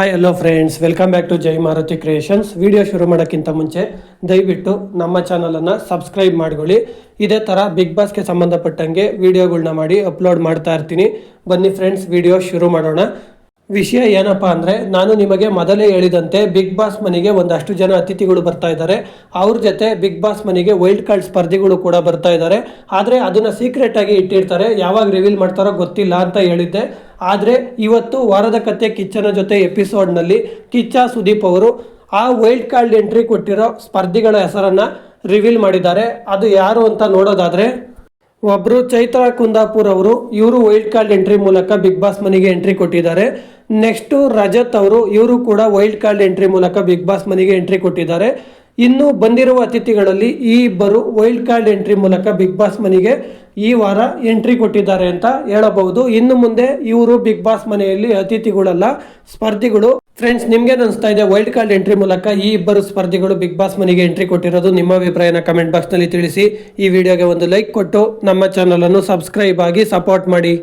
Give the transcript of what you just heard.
Hi hello friends welcome back to Jai Maruti creations video ಶುರು ಮಾಡೋಕ್ಕಿಂತ ಮುಂಚೆ ದಯವಿಟ್ಟು ನಮ್ಮ ಚಾನಲನ್ನು ಸಬ್ಸ್ಕ್ರೈಬ್ ಮಾಡ್ಕೊಳ್ಳಿ. ಇದೇ ಥರ ಬಿಗ್ ಬಾಸ್ಗೆ ಸಂಬಂಧಪಟ್ಟಂಗೆ ವಿಡಿಯೋಗಳನ್ನ ಮಾಡಿ ಅಪ್ಲೋಡ್ ಮಾಡ್ತಾ ಇರ್ತೀನಿ. ಬನ್ನಿ ಫ್ರೆಂಡ್ಸ್ ವಿಡಿಯೋ ಶುರು ಮಾಡೋಣ. ವಿಷಯ ಏನಪ್ಪ ಅಂದರೆ, ನಾನು ನಿಮಗೆ ಮೊದಲೇ ಹೇಳಿದಂತೆ ಬಿಗ್ ಬಾಸ್ ಮನೆಗೆ ಒಂದಷ್ಟು ಜನ ಅತಿಥಿಗಳು ಬರ್ತಾ ಇದ್ದಾರೆ. ಅವ್ರ ಜೊತೆ ಬಿಗ್ ಬಾಸ್ ಮನೆಗೆ ವೈಲ್ಡ್ ಕಾರ್ಡ್ ಸ್ಪರ್ಧಿಗಳು ಕೂಡ ಬರ್ತಾ ಇದ್ದಾರೆ. ಆದರೆ ಅದನ್ನು ಸೀಕ್ರೆಟ್ ಆಗಿ ಇಟ್ಟಿರ್ತಾರೆ. ಯಾವಾಗ ರಿವೀಲ್ ಮಾಡ್ತಾರೋ ಗೊತ್ತಿಲ್ಲ ಅಂತ ಹೇಳಿದ್ದೆ. ಆದರೆ ಇವತ್ತು ವಾರದ ಕತೆ ಕಿಚ್ಚನ ಜೊತೆ ಎಪಿಸೋಡ್ನಲ್ಲಿ ಕಿಚ್ಚ ಸುದೀಪ್ ಅವರು ಆ ವೈಲ್ಡ್ ಕಾರ್ಡ್ ಎಂಟ್ರಿ ಕೊಟ್ಟಿರೋ ಸ್ಪರ್ಧಿಗಳ ಹೆಸರನ್ನು ರಿವೀಲ್ ಮಾಡಿದ್ದಾರೆ. ಅದು ಯಾರು ಅಂತ ನೋಡೋದಾದರೆ ಒಬ್ಬರು ಚೈತ್ರ ಕುಂದಾಪುರ್ ಅವರು ಇವರು ವೈಲ್ಡ್ ಕಾರ್ಡ್ ಎಂಟ್ರಿ ಮೂಲಕ ಬಿಗ್ ಬಾಸ್ ಮನೆಗೆ ಎಂಟ್ರಿ ಕೊಟ್ಟಿದ್ದಾರೆ. ನೆಕ್ಸ್ಟು ರಜತ್ ಅವರು ಇವರು ಕೂಡ ವೈಲ್ಡ್ ಕಾರ್ಡ್ ಎಂಟ್ರಿ ಮೂಲಕ ಬಿಗ್ ಬಾಸ್ ಮನೆಗೆ ಎಂಟ್ರಿ ಕೊಟ್ಟಿದ್ದಾರೆ. ಇನ್ನು ಬಂದಿರುವ ಅತಿಥಿಗಳಲ್ಲಿ ಈ ಇಬ್ಬರು ವೈಲ್ಡ್ ಕಾರ್ಡ್ ಎಂಟ್ರಿ ಮೂಲಕ ಬಿಗ್ ಬಾಸ್ ಮನೆಗೆ ಈ ವಾರ ಎಂಟ್ರಿ ಕೊಟ್ಟಿದ್ದಾರೆ ಅಂತ ಹೇಳಬಹುದು. ಇನ್ನು ಮುಂದೆ ಇವರು ಬಿಗ್ ಬಾಸ್ ಮನೆಯಲ್ಲಿ ಅತಿಥಿಗಳಲ್ಲ, ಸ್ಪರ್ಧಿಗಳು. ಫ್ರೆಂಡ್ಸ್ ನಿಮ್ಗೆ ಅನಿಸ್ತಾ ಇದೆ? ವೈಲ್ಡ್ ಕಾರ್ಡ್ ಎಂಟ್ರಿ ಮೂಲಕ ಈ ಇಬ್ಬರು ಸ್ಪರ್ಧಿಗಳು ಬಿಗ್ ಬಾಸ್ ಮನೆಗೆ ಎಂಟ್ರಿ ಕೊಟ್ಟಿರೋದು ನಿಮ್ಮ ಅಭಿಪ್ರಾಯನ ಕಮೆಂಟ್ ಬಾಕ್ಸ್ನಲ್ಲಿ ತಿಳಿಸಿ. ಈ ವಿಡಿಯೋಗೆ ಒಂದು ಲೈಕ್ ಕೊಟ್ಟು ನಮ್ಮ ಚಾನಲನ್ನು ಸಬ್ಸ್ಕ್ರೈಬ್ ಆಗಿ ಸಪೋರ್ಟ್ ಮಾಡಿ.